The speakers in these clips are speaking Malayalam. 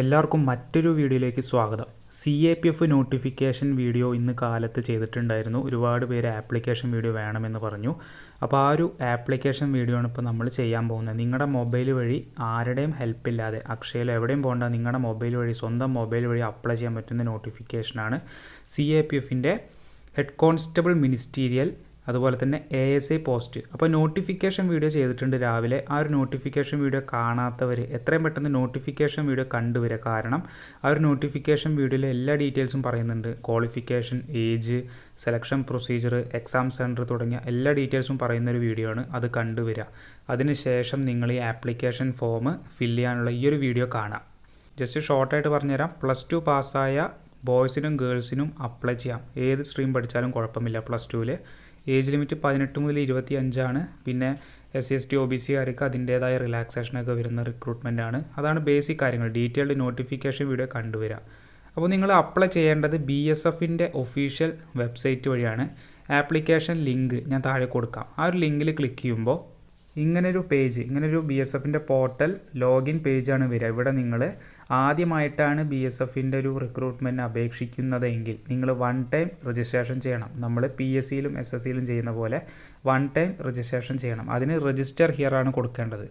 എല്ലാവർക്കും മറ്റൊരു വീഡിയോയിലേക്ക് സ്വാഗതം. C A P F notification video ഇന്ന് കാലത്ത് ചെയ്തിട്ടുണ്ടായിരുന്നു. ഒരുപാട് പേര് ആപ്ലിക്കേഷൻ വീഡിയോ വേണമെന്ന് പറഞ്ഞു. അപ്പോൾ ആ ഒരു ആപ്ലിക്കേഷൻ വീഡിയോ ആണ് ഇപ്പോൾ നമ്മൾ ചെയ്യാൻ പോകുന്നത്. നിങ്ങളുടെ മൊബൈൽ വഴി ആരുടെയും ഹെൽപ്പ് ഇല്ലാതെ അക്ഷയയിൽ എവിടെയും പോകണ്ട നിങ്ങളുടെ മൊബൈൽ വഴി സ്വന്തം മൊബൈൽ വഴി അപ്ലൈ ചെയ്യാൻ പറ്റുന്ന നോട്ടിഫിക്കേഷനാണ് സി എ പി എഫിന്റെ ഹെഡ് കോൺസ്റ്റബിൾ മിനിസ്റ്റീരിയൽ അതുപോലെ തന്നെ എ എസ് ഐ പോസ്റ്റ് അപ്പോൾ നോട്ടിഫിക്കേഷൻ വീഡിയോ ചെയ്തിട്ടുണ്ട് രാവിലെ. ആ ഒരു നോട്ടിഫിക്കേഷൻ വീഡിയോ കാണാത്തവർ എത്രയും പെട്ടെന്ന് നോട്ടിഫിക്കേഷൻ വീഡിയോ കണ്ടുവരിക കാരണം ആ ഒരു നോട്ടിഫിക്കേഷൻ വീഡിയോയിൽ എല്ലാ ഡീറ്റെയിൽസും പറയുന്നുണ്ട്. Qualification age selection procedure exam centre തുടങ്ങിയ എല്ലാ ഡീറ്റെയിൽസും പറയുന്ന ഒരു വീഡിയോ ആണ് അത് കണ്ടുവരിക അതിനുശേഷം നിങ്ങൾ ഈ ആപ്ലിക്കേഷൻ ഫോം ഫില്ല് ചെയ്യാനുള്ള ഈ ഒരു വീഡിയോ കാണാം. ജസ്റ്റ് ഷോർട്ടായിട്ട് പറഞ്ഞുതരാം. പ്ലസ് ടു പാസ്സായ ബോയ്സിനും ഗേൾസിനും അപ്ലൈ ചെയ്യാം. ഏത് സ്ട്രീം പഠിച്ചാലും കുഴപ്പമില്ല പ്ലസ് ടുവിൽ ഏജ് ലിമിറ്റ് പതിനെട്ട് മുതൽ ഇരുപത്തി അഞ്ചാണ് പിന്നെ S C S T O B സിക്കാർക്ക് അതിന്റേതായ റിലാക്സേഷനൊക്കെ വരുന്ന റിക്രൂട്ട്മെന്റ് ആണ്. അതാണ് ബേസിക് കാര്യങ്ങൾ. ഡീറ്റെയിൽഡ് നോട്ടിഫിക്കേഷൻ വീഡിയോ കണ്ടുവരിക അപ്പോൾ നിങ്ങൾ അപ്ലൈ ചെയ്യേണ്ടത് ബി എസ് എഫിന്റെ ഒഫീഷ്യൽ വെബ്സൈറ്റ് വഴിയാണ്. ആപ്ലിക്കേഷൻ ലിങ്ക് ഞാൻ താഴെ കൊടുക്കാം. ആ ഒരു ലിങ്കിൽ ക്ലിക്ക് ചെയ്യുമ്പോൾ ഇങ്ങനൊരു പേജ് ഇങ്ങനൊരു ബി എസ് എഫിന്റെ പോർട്ടൽ ലോഗിൻ പേജാണ് വരിക. ഇവിടെ നിങ്ങൾ ആദ്യമായിട്ടാണ് ബി എസ് എഫിന്റെ ഒരു റിക്രൂട്ട്മെന്റ് അപേക്ഷിക്കുന്നതെങ്കിൽ നിങ്ങൾ വൺ ടൈം രജിസ്ട്രേഷൻ ചെയ്യണം. നമ്മൾ പി എസ് സിയിലും എസ് എസ് സിയിലും ചെയ്യുന്ന പോലെ വൺ ടൈം രജിസ്ട്രേഷൻ ചെയ്യണം. അതിന് രജിസ്റ്റർ ഹിയർ ആണ് കൊടുക്കേണ്ടത്.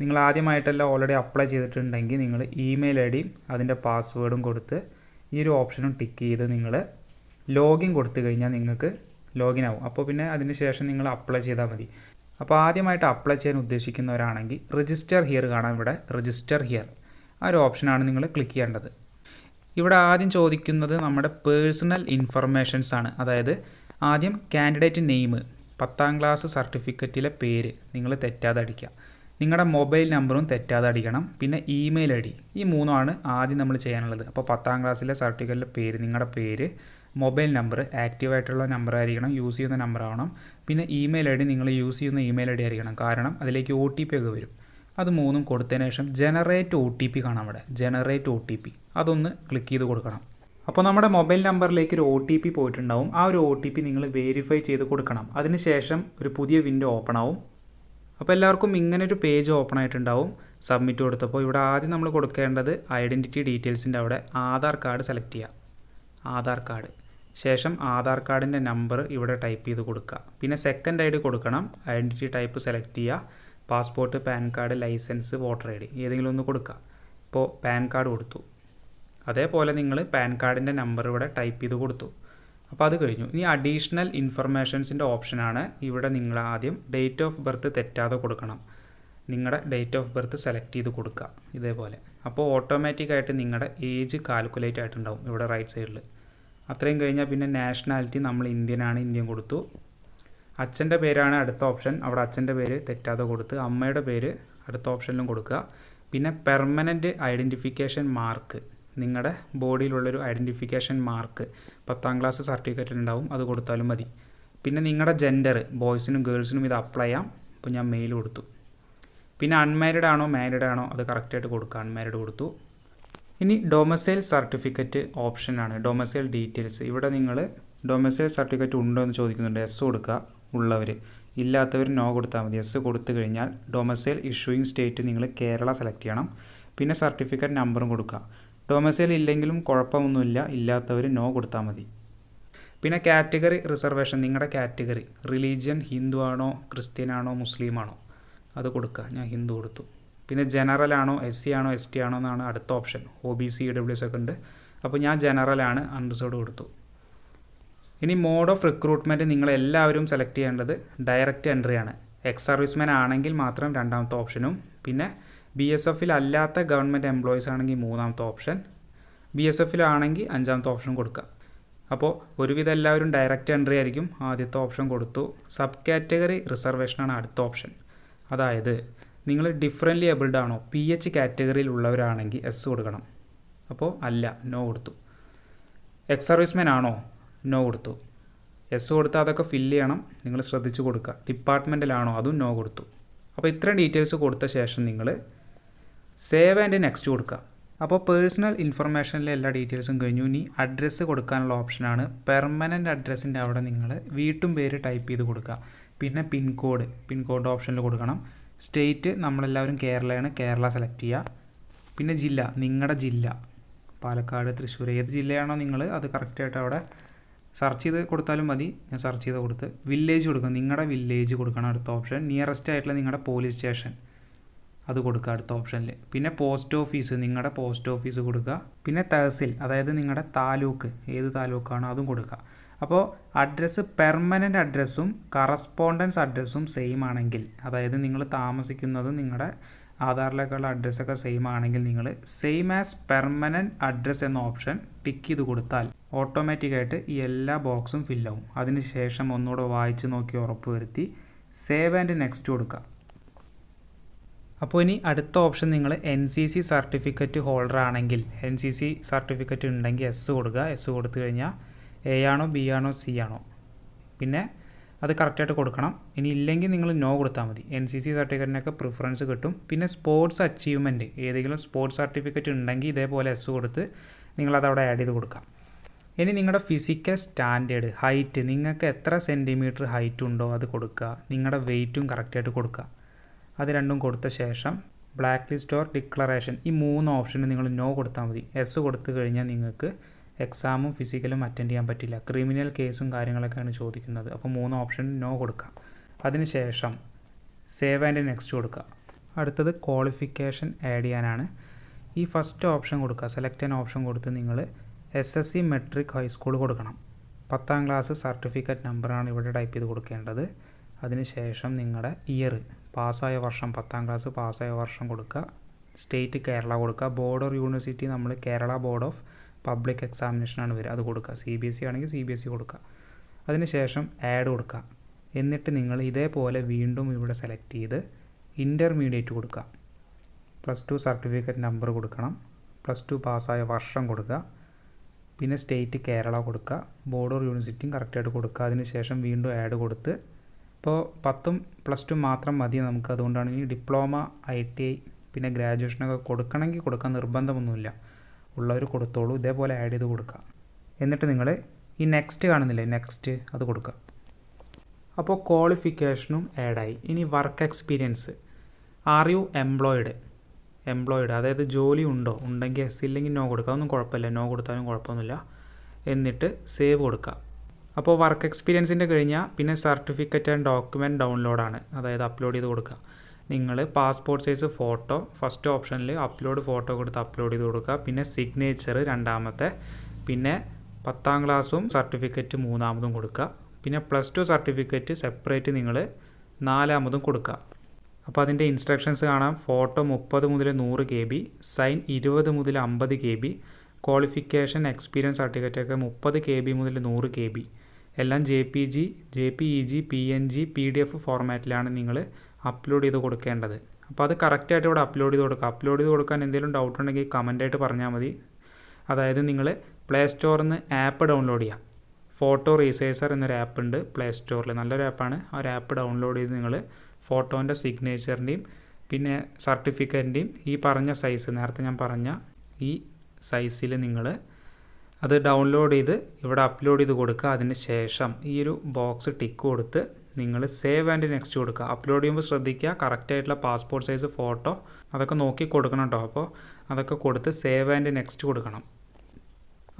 നിങ്ങൾ ആദ്യമായിട്ടല്ല ഓൾറെഡി അപ്ലൈ ചെയ്തിട്ടുണ്ടെങ്കിൽ നിങ്ങൾ ഇമെയിൽ ഐ ഡിയും അതിന്റെ പാസ്വേഡും കൊടുത്ത് ഈ ഒരു ഓപ്ഷനും ടിക്ക് ചെയ്ത് നിങ്ങൾ ലോഗിൻ കൊടുത്തു കഴിഞ്ഞാൽ നിങ്ങൾക്ക് ലോഗിൻ ആവും. അപ്പോൾ പിന്നെ അതിന് ശേഷം നിങ്ങൾ അപ്ലൈ ചെയ്താൽ മതി. അപ്പോൾ ആദ്യമായിട്ട് അപ്ലൈ ചെയ്യാൻ ഉദ്ദേശിക്കുന്നവരാണെങ്കിൽ രജിസ്റ്റർ ഹിയർ കാണാം. ഇവിടെ രജിസ്റ്റർ ഹിയർ ആ ഒരു ഓപ്ഷനാണ് നിങ്ങൾ ക്ലിക്ക് ചെയ്യേണ്ടത്. ഇവിടെ ആദ്യം ചോദിക്കുന്നത് നമ്മുടെ പേഴ്സണൽ ഇൻഫർമേഷൻസ് ആണ്. അതായത് ആദ്യം കാൻഡിഡേറ്റ് നെയിം പത്താം ക്ലാസ് സർട്ടിഫിക്കറ്റിലെ പേര്. നിങ്ങൾ തെറ്റാതെ അടിക്കുക. നിങ്ങളുടെ മൊബൈൽ നമ്പറും തെറ്റാതെ അടിക്കണം. പിന്നെ ഇമെയിൽ ഐ ഡി ഈ മൂന്നുമാണ് ആദ്യം നമ്മൾ ചെയ്യാനുള്ളത്. അപ്പോൾ പത്താം ക്ലാസ്സിലെ സർട്ടിഫിക്കറ്റിലെ പേര് നിങ്ങളുടെ പേര് മൊബൈൽ നമ്പർ ആക്റ്റീവ് ആയിട്ടുള്ള നമ്പർ ആയിരിക്കണം യൂസ് ചെയ്യുന്ന നമ്പർ ആവണം പിന്നെ ഇമെയിൽ ഐ ഡി നിങ്ങൾ യൂസ് ചെയ്യുന്ന ഇമെയിൽ ഐ ഡി ആയിരിക്കണം. കാരണം അതിലേക്ക് ഒ ടി പി ഒക്കെ വരും. അത് മൂന്നും കൊടുത്തതിന് ശേഷം ജനറേറ്റ് ഒ ടി പി കാണാം അവിടെ. Generate O T P. അതൊന്ന് ക്ലിക്ക് ചെയ്ത് കൊടുക്കണം. അപ്പോൾ നമ്മുടെ മൊബൈൽ നമ്പറിലേക്ക് ഒരു ഒ ടി പി പോയിട്ടുണ്ടാവും. ആ ഒരു ഒ ടി പി നിങ്ങൾ വെരിഫൈ ചെയ്ത് കൊടുക്കണം. അതിനുശേഷം ഒരു പുതിയ വിൻഡോ ഓപ്പൺ ആവും. അപ്പോൾ എല്ലാവർക്കും ഇങ്ങനെ ഒരു പേജ് ഓപ്പൺ ആയിട്ടുണ്ടാവും. സബ്മിറ്റ് കൊടുത്തപ്പോൾ ഇവിടെ ആദ്യം നമ്മൾ കൊടുക്കേണ്ടത് ഐഡന്റിറ്റി ഡീറ്റെയിൽസിന്റെ അവിടെ ആധാർ കാർഡ് സെലക്ട് ചെയ്യുക ആധാർ കാർഡ് ശേഷം ആധാർ കാർഡിന്റെ നമ്പർ ഇവിടെ ടൈപ്പ് ചെയ്ത് കൊടുക്കുക പിന്നെ സെക്കൻഡ് ഐ ഡി കൊടുക്കണം. ഐഡന്റിറ്റി ടൈപ്പ് സെലക്ട് ചെയ്യുക passport PAN card licence voter ID D ഏതെങ്കിലും ഒന്ന് കൊടുക്കുക ഇപ്പോൾ പാൻ കാർഡ് കൊടുത്തു. അതേപോലെ നിങ്ങൾ പാൻ കാർഡിന്റെ നമ്പർ ഇവിടെ ടൈപ്പ് ചെയ്ത് കൊടുത്തു. അപ്പോൾ അത് കഴിഞ്ഞു. ഇനി അഡീഷണൽ ഇൻഫർമേഷൻസിന്റെ ഓപ്ഷനാണ് ഇവിടെ നിങ്ങൾ ആദ്യം ഡേറ്റ് ഓഫ് ബർത്ത് തെറ്റാതെ കൊടുക്കണം. നിങ്ങളുടെ ഡേറ്റ് ഓഫ് ബർത്ത് സെലക്ട് ചെയ്ത് കൊടുക്കുക ഇതേപോലെ. അപ്പോൾ ഓട്ടോമാറ്റിക്കായിട്ട് നിങ്ങളുടെ ഏജ് കാൽക്കുലേറ്റ് ആയിട്ടുണ്ടാവും ഇവിടെ റൈറ്റ് സൈഡിൽ അത്രയും കഴിഞ്ഞാൽ പിന്നെ നാഷണാലിറ്റി നമ്മൾ ഇന്ത്യനാണ് ഇന്ത്യൻ കൊടുത്തു. അച്ഛന്റെ പേരാണ് അടുത്ത ഓപ്ഷൻ അവിടെ അച്ഛന്റെ പേര് തെറ്റാതെ കൊടുത്ത് അമ്മയുടെ പേര് അടുത്ത ഓപ്ഷനിലും കൊടുക്കുക പിന്നെ പെർമനന്റ് ഐഡന്റിഫിക്കേഷൻ മാർക്ക് നിങ്ങളുടെ ബോഡിയിലുള്ളൊരു ഐഡന്റിഫിക്കേഷൻ മാർക്ക് പത്താം ക്ലാസ് സർട്ടിഫിക്കറ്റ് ഉണ്ടാവും അത് കൊടുത്താലും മതി. പിന്നെ നിങ്ങളുടെ ജെൻഡർ ബോയ്സിനും ഗേൾസിനും ഇത് അപ്ലൈ ചെയ്യാം അപ്പോൾ ഞാൻ മെയിൽ കൊടുത്തു. പിന്നെ അൺമാരിഡ് ആണോ മാരിഡ് ആണോ അത് കറക്റ്റായിട്ട് കൊടുക്കുക അൺമാരിഡ് കൊടുത്തു. ഇനി ഡൊമസൈൽ സർട്ടിഫിക്കറ്റ് ഓപ്ഷനാണ് ഡൊമസൈൽ ഡീറ്റെയിൽസ് ഇവിടെ നിങ്ങൾ ഡൊമസൈൽ സർട്ടിഫിക്കറ്റ് ഉണ്ടോ എന്ന് ചോദിക്കുന്നുണ്ട് എസ് കൊടുക്കുക ഉള്ളവർ ഇല്ലാത്തവർ നോ കൊടുത്താൽ മതി എസ് കൊടുത്തു കഴിഞ്ഞാൽ ഡൊമസൈൽ ഇഷ്യൂയിങ് സ്റ്റേറ്റ് നിങ്ങൾ കേരള സെലക്ട് ചെയ്യണം. പിന്നെ സർട്ടിഫിക്കറ്റ് നമ്പറും കൊടുക്കുക ഡൊമസൈൽ ഇല്ലെങ്കിലും കുഴപ്പമൊന്നുമില്ല. ഇല്ലാത്തവർ നോ കൊടുത്താൽ മതി. പിന്നെ കാറ്റഗറി റിസർവേഷൻ നിങ്ങളുടെ കാറ്റഗറി റിലീജിയൻ ഹിന്ദു ആണോ ക്രിസ്ത്യൻ ആണോ മുസ്ലിം ആണോ? അത് കൊടുക്കുക ഞാൻ ഹിന്ദു കൊടുത്തു. പിന്നെ ജനറൽ ആണോ എസ് സി ആണോ എസ് ടി ആണോ എന്നാണ് അടുത്ത option O B C W S ഒക്കെ ഉണ്ട്. അപ്പോൾ ഞാൻ ജനറലാണ് അൺറിസേർഡ് കൊടുത്തു. ഇനി മോഡ് ഓഫ് റിക്രൂട്ട്മെന്റ് നിങ്ങൾ എല്ലാവരും സെലക്ട് ചെയ്യേണ്ടത് ഡയറക്റ്റ് എൻട്രി ആണ്. എക്സ് സർവീസ്മാൻ ആണെങ്കിൽ മാത്രം രണ്ടാമത്തെ ഓപ്ഷനും പിന്നെ ബി എസ് എഫിൽ അല്ലാത്ത ഗവൺമെന്റ് എംപ്ലോയീസ് ആണെങ്കിൽ മൂന്നാമത്തെ ഓപ്ഷൻ ബി എസ് എഫിലാണെങ്കിൽ അഞ്ചാമത്തെ ഓപ്ഷൻ കൊടുക്കുക. അപ്പോൾ ഒരുവിധം എല്ലാവരും ഡയറക്റ്റ് എൻട്രി ആയിരിക്കും. ആദ്യത്തെ ഓപ്ഷൻ കൊടുത്തു. സബ് കാറ്റഗറി റിസർവേഷനാണ് അടുത്ത ഓപ്ഷൻ. അതായത് നിങ്ങൾ ഡിഫറെന്റ്ലി എബിൾഡ് ആണോ പി എച്ച് കാറ്റഗറിയിൽ ഉള്ളവരാണെങ്കിൽ എസ് കൊടുക്കണം. അപ്പോൾ അല്ല നോ കൊടുത്തു. എക്സ് സർവീസ്മാൻ ആണോ നോ കൊടുത്തു. എസ് കൊടുത്താൽ അതൊക്കെ ഫില്ല് ചെയ്യണം. നിങ്ങൾ ശ്രദ്ധിച്ചു കൊടുക്കുക. ഡിപ്പാർട്ട്മെന്റിലാണോ അതും നോ കൊടുത്തു. അപ്പോൾ ഇത്രയും ഡീറ്റെയിൽസ് കൊടുത്ത ശേഷം നിങ്ങൾ സേവ് ആൻഡ് നെക്സ്റ്റ് കൊടുക്കുക അപ്പോൾ പേഴ്സണൽ ഇൻഫർമേഷനിലെ എല്ലാ ഡീറ്റെയിൽസും കഴിഞ്ഞു. ഇനി അഡ്രസ്സ് കൊടുക്കാനുള്ള ഓപ്ഷനാണ് പെർമനന്റ് അഡ്രസ്സിന്റെ അവിടെ നിങ്ങൾ വീട്ടും പേര് ടൈപ്പ് ചെയ്ത് കൊടുക്കുക പിന്നെ പിൻകോഡ് പിൻകോഡ് ഓപ്ഷനിൽ കൊടുക്കണം. സ്റ്റേറ്റ് നമ്മളെല്ലാവരും കേരളയാണ്. കേരള സെലക്ട് ചെയ്യുക പിന്നെ ജില്ല നിങ്ങളുടെ ജില്ല. പാലക്കാട് തൃശ്ശൂർ. ഏത് ജില്ലയാണോ നിങ്ങൾ അത് കറക്റ്റായിട്ട് അവിടെ സെർച്ച് ചെയ്ത് കൊടുത്താലും മതി. ഞാൻ സെർച്ച് ചെയ്ത് കൊടുത്ത്. വില്ലേജ് കൊടുക്കുക നിങ്ങളുടെ വില്ലേജ് കൊടുക്കണം അടുത്ത ഓപ്ഷൻ നിയറസ്റ്റ് ആയിട്ടുള്ള നിങ്ങളുടെ പോലീസ് സ്റ്റേഷൻ അത് കൊടുക്കുക അടുത്ത ഓപ്ഷനിൽ പിന്നെ പോസ്റ്റ് ഓഫീസ് നിങ്ങളുടെ പോസ്റ്റ് ഓഫീസ് കൊടുക്കുക. പിന്നെ തഹസിൽ അതായത് നിങ്ങളുടെ താലൂക്ക് ഏത് താലൂക്കാണോ അതും കൊടുക്കുക. അപ്പോൾ അഡ്രസ്സ് പെർമനന്റ് അഡ്രസ്സും കറസ്പോണ്ടൻസ് അഡ്രസ്സും സെയിം ആണെങ്കിൽ അതായത് നിങ്ങൾ താമസിക്കുന്നതും നിങ്ങളുടെ ആധാറിലേക്കുള്ള അഡ്രസ്സൊക്കെ സെയിം ആണെങ്കിൽ നിങ്ങൾ സെയിം ആസ് പെർമനന്റ് അഡ്രസ്സ് എന്ന ഓപ്ഷൻ ടിക്ക് ചെയ്ത് കൊടുത്താൽ ഓട്ടോമാറ്റിക്കായിട്ട് ഈ എല്ലാ ബോക്സും ഫില്ലാവും അതിനുശേഷം ഒന്നുകൂടെ വായിച്ച് നോക്കി ഉറപ്പ് വരുത്തി സേവ് ആൻഡ് നെക്സ്റ്റ് കൊടുക്കുക. അപ്പോൾ ഇനി അടുത്ത ഓപ്ഷൻ നിങ്ങൾ N C C certificate holder ആണെങ്കിൽ എൻ സി സി സർട്ടിഫിക്കറ്റ് ഉണ്ടെങ്കിൽ എസ് കൊടുക്കുക. എസ് കൊടുത്തു കഴിഞ്ഞാൽ എ ആണോ ബി ആണോ സി ആണോ. പിന്നെ അത് കറക്റ്റായിട്ട് കൊടുക്കണം. ഇനി ഇല്ലെങ്കിൽ നിങ്ങൾ നോ കൊടുത്താൽ മതി. എൻ സി സി സർട്ടിഫിക്കറ്റിനൊക്കെ പ്രിഫറൻസ് കിട്ടും. പിന്നെ സ്പോർട്സ് അച്ചീവ്മെന്റ് ഏതെങ്കിലും സ്പോർട്സ് സർട്ടിഫിക്കറ്റ് ഉണ്ടെങ്കിൽ ഇതേപോലെ എസ് കൊടുത്ത് നിങ്ങളത് അവിടെ ആഡ് ചെയ്ത് കൊടുക്കാം. ഇനി നിങ്ങളുടെ ഫിസിക്കൽ സ്റ്റാൻഡേർഡ് ഹൈറ്റ് നിങ്ങൾക്ക് എത്ര സെന്റിമീറ്റർ ഹൈറ്റ് ഉണ്ടോ അത് കൊടുക്കുക. നിങ്ങളുടെ വെയിറ്റും കറക്റ്റായിട്ട് കൊടുക്കുക. അത് രണ്ടും കൊടുത്ത ശേഷം ബ്ലാക്ക് ലിസ്റ്റ് ഓർ ഡിക്ലറേഷൻ ഈ മൂന്ന് ഓപ്ഷനും നിങ്ങൾ നോ കൊടുത്താൽ മതി. എസ് കൊടുത്തു കഴിഞ്ഞാൽ നിങ്ങൾക്ക് എക്സാമും ഫിസിക്കലും അറ്റൻഡ് ചെയ്യാൻ പറ്റില്ല. ക്രിമിനൽ കേസും കാര്യങ്ങളൊക്കെയാണ് ചോദിക്കുന്നത്. അപ്പോൾ മൂന്ന് ഓപ്ഷൻ നോ കൊടുക്കുക അതിനുശേഷം സേവ് ആൻഡ് നെക്സ്റ്റ് കൊടുക്കുക. അടുത്തത് ക്വാളിഫിക്കേഷൻ ആഡ് ചെയ്യാനാണ്. ഈ ഫസ്റ്റ് ഓപ്ഷൻ കൊടുക്കുക. സെലക്ട് ആൻ ഓപ്ഷൻ കൊടുത്ത് നിങ്ങൾ S S C matric high school കൊടുക്കണം. പത്താം ക്ലാസ് സർട്ടിഫിക്കറ്റ് നമ്പറാണ് ഇവിടെ ടൈപ്പ് ചെയ്ത് കൊടുക്കേണ്ടത്. അതിനുശേഷം നിങ്ങളുടെ ഇയർ പാസ്സായ വർഷം പത്താം ക്ലാസ് പാസ്സായ വർഷം കൊടുക്കുക സ്റ്റേറ്റ് കേരള കൊടുക്കുക ബോർഡ് ഓർ യൂണിവേഴ്സിറ്റി നമ്മൾ കേരള ബോർഡ് ഓഫ് പബ്ലിക് എക്സാമിനേഷനാണ് വരിക അത് കൊടുക്കുക സി ബി എസ് സി ആണെങ്കിൽ സി ബി എസ് സി കൊടുക്കുക അതിനുശേഷം ആഡ് കൊടുക്കുക എന്നിട്ട് നിങ്ങൾ ഇതേപോലെ വീണ്ടും ഇവിടെ സെലക്ട് ചെയ്ത് ഇന്റർമീഡിയറ്റ് കൊടുക്കുക പ്ലസ് ടു സർട്ടിഫിക്കറ്റ് നമ്പർ കൊടുക്കണം. പ്ലസ് ടു പാസ്സായ വർഷം കൊടുക്കുക പിന്നെ സ്റ്റേറ്റ് കേരള കൊടുക്കുക ബോർഡ് ഓർ യൂണിവേഴ്സിറ്റിയും കറക്റ്റായിട്ട് കൊടുക്കുക അതിനുശേഷം വീണ്ടും ആഡ് കൊടുത്ത് ഇപ്പോൾ പത്തും പ്ലസ് ടു മാത്രം മതി നമുക്ക്? അതുകൊണ്ടാണ് ഈ ഡിപ്ലോമ ഐ ടി ഐ പിന്നെ ഗ്രാജുവേഷനൊക്കെ കൊടുക്കണമെങ്കിൽ കൊടുക്കാൻ നിർബന്ധമൊന്നുമില്ല. ഉള്ളവർ കൊടുത്തോളൂ ഇതേപോലെ ആഡ് ചെയ്ത് കൊടുക്കുക. എന്നിട്ട് നിങ്ങൾ ഈ നെക്സ്റ്റ് കാണുന്നില്ലേ? നെക്സ്റ്റ് അത് കൊടുക്കുക. അപ്പോൾ ക്വാളിഫിക്കേഷനും ആഡായി ഇനി work experience are you employed employed അതായത് ജോലി ഉണ്ടോ? ഉണ്ടെങ്കിൽ എസ് ഇല്ലെങ്കിൽ നോ കൊടുക്കുക. ഒന്നും കുഴപ്പമില്ല. നോ കൊടുത്താലും കുഴപ്പമൊന്നുമില്ല. എന്നിട്ട് സേവ് കൊടുക്കുക. അപ്പോൾ വർക്ക് എക്സ്പീരിയൻസിന്റെ കഴിഞ്ഞാൽ പിന്നെ സർട്ടിഫിക്കറ്റ് ആൻഡ് ഡോക്യുമെന്റ് ഡൗൺലോഡാണ് അതായത് അപ്ലോഡ് ചെയ്ത് കൊടുക്കുക. നിങ്ങൾ പാസ്പോർട്ട് സൈസ് ഫോട്ടോ ഫസ്റ്റ് ഓപ്ഷനിൽ അപ്ലോഡ് ഫോട്ടോ കൊടുത്ത് അപ്ലോഡ് ചെയ്ത് കൊടുക്കുക. പിന്നെ സിഗ്നേച്ചർ രണ്ടാമത്തെ പിന്നെ പത്താം ക്ലാസ്സും സർട്ടിഫിക്കറ്റ് മൂന്നാമതും കൊടുക്കുക. പിന്നെ പ്ലസ് ടു സർട്ടിഫിക്കറ്റ് സെപ്പറേറ്റ് നിങ്ങൾ നാലാമതും കൊടുക്കുക. അപ്പോൾ അതിന്റെ ഇൻസ്ട്രക്ഷൻസ് കാണാം. ഫോട്ടോ മുപ്പത് മുതൽ നൂറ് കെ ബി സൈൻ ഇരുപത് മുതൽ അമ്പത് കെ ബി ക്വാളിഫിക്കേഷൻ എക്സ്പീരിയൻസ് സർട്ടിഫിക്കറ്റൊക്കെ മുപ്പത് കെ ബി മുതൽ നൂറ് കെ ബി. എല്ലാം J P G J P E G P N G P D F ഫോർമാറ്റിലാണ് നിങ്ങൾ അപ്ലോഡ് ചെയ്ത് കൊടുക്കേണ്ടത്. അപ്പോൾ അത് കറക്റ്റായിട്ട് ഇവിടെ അപ്ലോഡ് ചെയ്ത് കൊടുക്കുക അപ്ലോഡ് ചെയ്ത് കൊടുക്കാൻ എന്തെങ്കിലും ഡൗട്ട് ഉണ്ടെങ്കിൽ കമന്റായിട്ട് പറഞ്ഞാൽ മതി. അതായത് നിങ്ങൾ പ്ലേ സ്റ്റോറിൽ നിന്ന് ആപ്പ് ഡൗൺലോഡ് ചെയ്യുക ഫോട്ടോ റീസൈസർ എന്നൊരു ആപ്പ് ഉണ്ട് പ്ലേ സ്റ്റോറിൽ നല്ലൊരു ആപ്പാണ് ആ ഒരു ആപ്പ് ഡൗൺലോഡ് ചെയ്ത് നിങ്ങൾ ഫോട്ടോന്റെ സിഗ്നേച്ചറിന്റെയും പിന്നെ സർട്ടിഫിക്കറ്റിന്റെയും ഈ പറഞ്ഞ സൈസ് നേരത്തെ ഞാൻ പറഞ്ഞ ഈ സൈസിൽ നിങ്ങൾ അത് ഡൗൺലോഡ് ചെയ്ത് ഇവിടെ അപ്ലോഡ് ചെയ്ത് കൊടുക്കുക. അതിന് ശേഷം ഈ ഒരു ബോക്സ് ടിക്ക് കൊടുത്ത് നിങ്ങൾ സേവ് ആൻഡ് നെക്സ്റ്റ് കൊടുക്കുക. അപ്ലോഡ് ചെയ്യുമ്പോൾ ശ്രദ്ധിക്കുക കറക്റ്റായിട്ടുള്ള പാസ്പോർട്ട് സൈസ് ഫോട്ടോ അതൊക്കെ നോക്കി കൊടുക്കണം കേട്ടോ അപ്പോൾ അതൊക്കെ കൊടുത്ത് സേവ് ആൻഡ് നെക്സ്റ്റ് കൊടുക്കണം.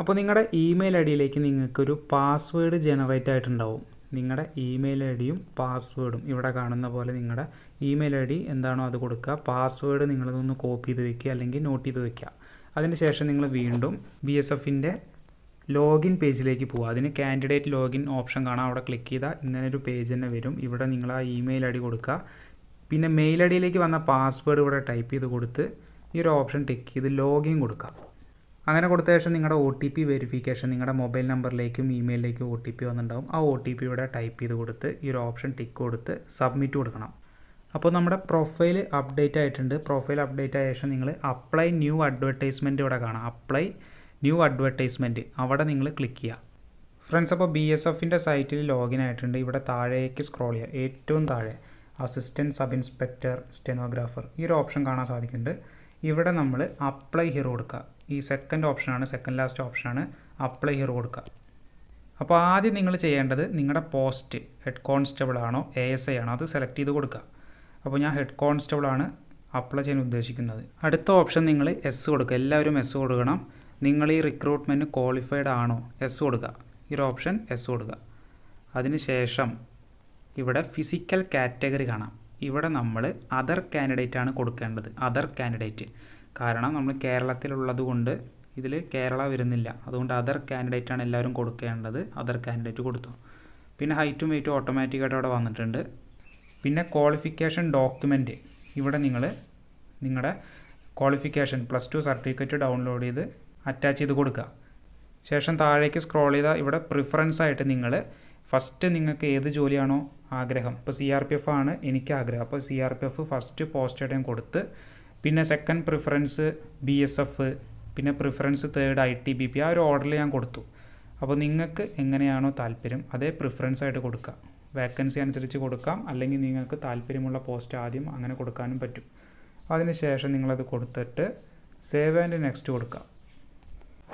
അപ്പോൾ നിങ്ങളുടെ ഇമെയിൽ ഐ ഡിയിലേക്ക് നിങ്ങൾക്കൊരു പാസ്വേഡ് ജനറേറ്റ് ആയിട്ടുണ്ടാവും. നിങ്ങളുടെ ഇമെയിൽ ഐ ഡിയും പാസ്വേഡും ഇവിടെ കാണുന്ന പോലെ നിങ്ങളുടെ ഇമെയിൽ ഐ ഡി എന്താണോ അത് കൊടുക്കുക. പാസ്വേഡ് നിങ്ങളിതൊന്ന് കോപ്പി ചെയ്ത് വയ്ക്കുക അല്ലെങ്കിൽ നോട്ട് ചെയ്ത് വെക്കുക. അതിനുശേഷം നിങ്ങൾ വീണ്ടും ബി എസ് എഫിന്റെ ലോഗിൻ പേജിലേക്ക് പോകുക അതിന് കാൻഡിഡേറ്റ് ലോഗിൻ ഓപ്ഷൻ കാണാം. അവിടെ ക്ലിക്ക് ചെയ്താൽ ഇങ്ങനൊരു പേജ് തന്നെ വരും. ഇവിടെ നിങ്ങൾ ആ ഇമെയിൽ ഐ ഡി കൊടുക്കുക. പിന്നെ മെയിൽ ഐ ഡിയിലേക്ക് വന്ന പാസ്വേഡ് ഇവിടെ ടൈപ്പ് ചെയ്ത് കൊടുത്ത് ഈ ഒരു ഓപ്ഷൻ ടിക്ക് ചെയ്ത് ലോഗിൻ കൊടുക്കുക. അങ്ങനെ കൊടുത്ത ശേഷം നിങ്ങളുടെ ഒ ടി പി വെരിഫിക്കേഷൻ നിങ്ങളുടെ മൊബൈൽ നമ്പറിലേക്കും ഇമെയിലിലേക്കും ഒ ടി പി വന്നിട്ടുണ്ടാവും. ആ ഒ ടി പി ഇവിടെ ടൈപ്പ് ചെയ്ത് കൊടുത്ത് ഈ ഒരു ഓപ്ഷൻ ടിക്ക് കൊടുത്ത് സബ്മിറ്റ് കൊടുക്കണം. അപ്പോൾ നമ്മുടെ പ്രൊഫൈൽ അപ്ഡേറ്റ് ആയിട്ടുണ്ട്. പ്രൊഫൈൽ അപ്ഡേറ്റ് ആയ ശേഷം നിങ്ങൾ അപ്ലൈ ന്യൂ അഡ്വർടൈസ്മെന്റ് ഇവിടെ കാണാം. അപ്ലൈ ന്യൂ അഡ്വർടൈസ്മെന്റ് അവിടെ നിങ്ങൾ ക്ലിക്ക് ചെയ്യുക. ഫ്രണ്ട്സ് അപ്പോൾ ബി എസ് എഫിന്റെ സൈറ്റിൽ ലോഗിൻ ആയിട്ടുണ്ട്. ഇവിടെ താഴേക്ക് സ്ക്രോൾ ചെയ്യുക. ഏറ്റവും താഴെ അസിസ്റ്റന്റ് സബ് ഇൻസ്പെക്ടർ സ്റ്റെനോഗ്രാഫർ ഈ ഒരു ഓപ്ഷൻ കാണാൻ സാധിക്കുന്നുണ്ട്. ഇവിടെ നമ്മൾ അപ്ലൈ ഹിയർ കൊടുക്കുക. ഈ സെക്കൻഡ് ഓപ്ഷനാണ് സെക്കൻഡ് ലാസ്റ്റ് ഓപ്ഷനാണ് അപ്ലൈ ഹിയർ കൊടുക്കുക. അപ്പോൾ ആദ്യം നിങ്ങൾ ചെയ്യേണ്ടത് നിങ്ങളുടെ പോസ്റ്റ് ഹെഡ് കോൺസ്റ്റബിൾ ആണോ എ എസ് ഐ ആണോ അത് സെലക്ട് ചെയ്ത് കൊടുക്കുക. അപ്പോൾ ഞാൻ ഹെഡ് കോൺസ്റ്റബിളാണ് അപ്ലൈ ചെയ്യാൻ ഉദ്ദേശിക്കുന്നത്. അടുത്ത ഓപ്ഷൻ നിങ്ങൾ എസ് കൊടുക്കുക. എല്ലാവരും എസ് കൊടുക്കണം. നിങ്ങൾ ഈ റിക്രൂട്ട്മെന്റ് ക്വാളിഫൈഡ് ആണോ? എസ് കൊടുക്കുക. ഈ ഒരു ഓപ്ഷൻ എസ് കൊടുക്കുക. അതിനുശേഷം ഇവിടെ ഫിസിക്കൽ കാറ്റഗറി കാണാം. ഇവിടെ നമ്മൾ അതർ കാൻഡിഡേറ്റ് ആണ് കൊടുക്കേണ്ടത്. അതർ കാൻഡിഡേറ്റ് കാരണം നമ്മൾ കേരളത്തിലുള്ളത് കൊണ്ട് ഇതിൽ കേരള വരുന്നില്ല. അതുകൊണ്ട് അതർ കാൻഡിഡേറ്റ് ആണ് എല്ലാവരും കൊടുക്കേണ്ടത്. അതർ കാൻഡിഡേറ്റ് കൊടുത്തു. പിന്നെ ഹൈറ്റും വെയിറ്റും ഓട്ടോമാറ്റിക്കായിട്ട് അവിടെ വന്നിട്ടുണ്ട്. പിന്നെ ക്വാളിഫിക്കേഷൻ ഡോക്യുമെന്റ് ഇവിടെ നിങ്ങൾ നിങ്ങളുടെ qualification plus two certificate download ചെയ്ത് അറ്റാച്ച് ചെയ്ത് കൊടുക്കുക ശേഷം താഴേക്ക് സ്ക്രോൾ ചെയ്താൽ ഇവിടെ പ്രിഫറൻസ് ആയിട്ട് നിങ്ങൾ ഫസ്റ്റ് നിങ്ങൾക്ക് ഏത് ജോലിയാണോ ആഗ്രഹം. ഇപ്പോൾ സി ആർ പി എഫ് ആണ് എനിക്ക് ആഗ്രഹം. അപ്പോൾ C R P F first post ആയിട്ട് കൊടുത്ത് പിന്നെ second preference B S F പിന്നെ preference third I T B P ആ ഒരു ഓർഡറിൽ ഞാൻ കൊടുത്തു. അപ്പോൾ നിങ്ങൾക്ക് എങ്ങനെയാണോ താല്പര്യം അതേ പ്രിഫറൻസ് ആയിട്ട് കൊടുക്കുക വേക്കൻസി അനുസരിച്ച് കൊടുക്കാം. അല്ലെങ്കിൽ നിങ്ങൾക്ക് താല്പര്യമുള്ള പോസ്റ്റ് ആദ്യം അങ്ങനെ കൊടുക്കാനും പറ്റും. അതിനുശേഷം നിങ്ങളത് കൊടുത്തിട്ട് സേവ് ആൻഡ് നെക്സ്റ്റ് കൊടുക്കുക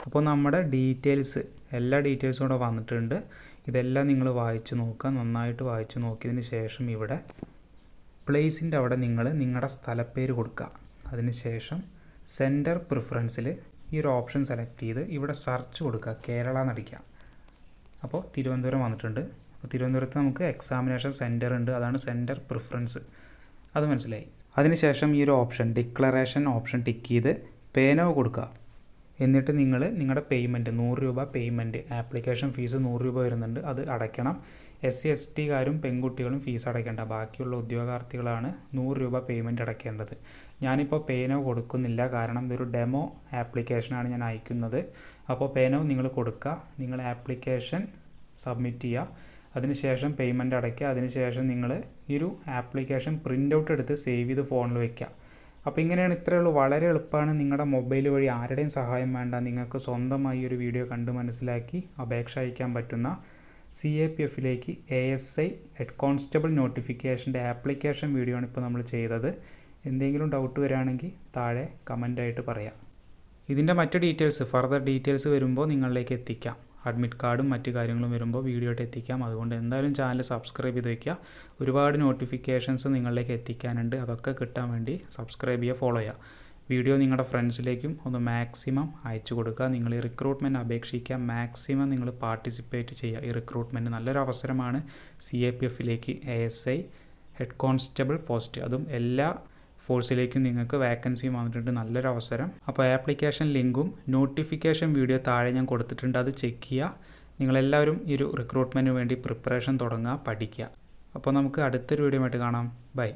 അപ്പോൾ നമ്മുടെ ഡീറ്റെയിൽസ് എല്ലാ ഡീറ്റെയിൽസും കൂടെ വന്നിട്ടുണ്ട്. ഇതെല്ലാം നിങ്ങൾ വായിച്ച് നോക്കുക. നന്നായിട്ട് വായിച്ച് നോക്കിയതിന് ശേഷം ഇവിടെ പ്ലേസിന്റെ അവിടെ നിങ്ങൾ നിങ്ങളുടെ സ്ഥലപ്പേര് കൊടുക്കുക. അതിനുശേഷം സെന്റർ പ്രിഫറൻസിൽ ഈ ഒരു ഓപ്ഷൻ സെലക്ട് ചെയ്ത് ഇവിടെ സെർച്ച് കൊടുക്കുക. കേരള എന്നടിക്കുക അപ്പോൾ തിരുവനന്തപുരം വന്നിട്ടുണ്ട്. അപ്പോൾ തിരുവനന്തപുരത്ത് നമുക്ക് എക്സാമിനേഷൻ സെന്റർ ഉണ്ട്. അതാണ് സെന്റർ പ്രിഫറൻസ് അത് മനസ്സിലായി. അതിനുശേഷം ഈ ഒരു ഓപ്ഷൻ ഡിക്ലറേഷൻ ഓപ്ഷൻ ടിക്ക് ചെയ്ത് പേനോ കൊടുക്കുക എന്നിട്ട് നിങ്ങൾ നിങ്ങളുടെ പേയ്മെന്റ് നൂറ് രൂപ പേയ്മെന്റ് ആപ്ലിക്കേഷൻ ഫീസ് നൂറ് രൂപ വരുന്നുണ്ട്. അത് അടയ്ക്കണം. എസ് സി എസ് ടിക്കാരും പെൺകുട്ടികളും ഫീസ് അടയ്ക്കേണ്ട. ബാക്കിയുള്ള ഉദ്യോഗാർത്ഥികളാണ് നൂറ് രൂപ പേയ്മെന്റ് അടയ്ക്കേണ്ടത്. ഞാനിപ്പോൾ പേനോ കൊടുക്കുന്നില്ല. കാരണം ഇതൊരു ഡെമോ ആപ്ലിക്കേഷനാണ് ഞാൻ അയക്കുന്നത്. അപ്പോൾ പേനോ നിങ്ങൾ കൊടുക്കുക നിങ്ങൾ ആപ്ലിക്കേഷൻ സബ്മിറ്റ് ചെയ്യുക അതിനുശേഷം പേയ്മെന്റ് അടയ്ക്കുക. അതിനുശേഷം നിങ്ങൾ ഈ ഒരു ആപ്ലിക്കേഷൻ പ്രിന്റ് ഔട്ട് എടുത്ത് സേവ് ചെയ്ത് ഫോണിൽ വയ്ക്കുക അപ്പോൾ ഇങ്ങനെയാണ് ഇത്രയേ ഉള്ളൂ. വളരെ എളുപ്പമാണ്. നിങ്ങളുടെ മൊബൈൽ വഴി ആരുടെയും സഹായം വേണ്ട. നിങ്ങൾക്ക് സ്വന്തമായി ഒരു വീഡിയോ കണ്ട് മനസ്സിലാക്കി അപേക്ഷ അയക്കാൻ പറ്റുന്ന സി എ പി എഫിലേക്ക് A S I head constable നോട്ടിഫിക്കേഷന്റെ application video ആണ് ഇപ്പോൾ നമ്മൾ ചെയ്തത്. എന്തെങ്കിലും ഡൗട്ട് വരികയാണെങ്കിൽ താഴെ കമന്റായിട്ട് പറയാം. ഇതിന്റെ മറ്റ് ഡീറ്റെയിൽസ് ഫർദർ ഡീറ്റെയിൽസ് വരുമ്പോൾ നിങ്ങളിലേക്ക് എത്തിക്കാം. അഡ്മിറ്റ് കാർഡും മറ്റു കാര്യങ്ങളും വരുമ്പോൾ വീഡിയോ ആയിട്ട് എത്തിക്കാം. അതുകൊണ്ട് എന്തായാലും ചാനൽ സബ്സ്ക്രൈബ് ചെയ്ത് വയ്ക്കുക ഒരുപാട് നോട്ടിഫിക്കേഷൻസ് നിങ്ങളിലേക്ക് എത്തിക്കാനുണ്ട്. അതൊക്കെ കിട്ടാൻ വേണ്ടി സബ്സ്ക്രൈബ് ചെയ്യുക ഫോളോ ചെയ്യുക. വീഡിയോ നിങ്ങളുടെ ഫ്രണ്ട്സിലേക്കും ഒന്ന് മാക്സിമം അയച്ചു കൊടുക്കുക. നിങ്ങൾ ഈ റിക്രൂട്ട്മെന്റ് അപേക്ഷിക്കുക. മാക്സിമം നിങ്ങൾ പാർട്ടിസിപ്പേറ്റ് ചെയ്യുക. ഈ റിക്രൂട്ട്മെന്റ് നല്ലൊരു അവസരമാണ്. സി എ പി എഫിലേക്ക് A S I head constable post അതും എല്ലാ ഫോഴ്സിലേക്കും നിങ്ങൾക്ക് വാക്കൻസി വന്നിട്ടുണ്ട്. നല്ലൊരു അവസരം. അപ്പോൾ ആപ്ലിക്കേഷൻ ലിങ്കും നോട്ടിഫിക്കേഷൻ വീഡിയോ താഴെ ഞാൻ കൊടുത്തിട്ടുണ്ട്. അത് ചെക്ക് ചെയ്യുക. നിങ്ങളെല്ലാവരും ഈ ഒരു റിക്രൂട്ട്മെന്റിന് വേണ്ടി പ്രിപ്പറേഷൻ തുടങ്ങുക പഠിക്കുക. അപ്പോൾ നമുക്ക് അടുത്തൊരു വീഡിയോ ആയിട്ട് കാണാം. ബൈ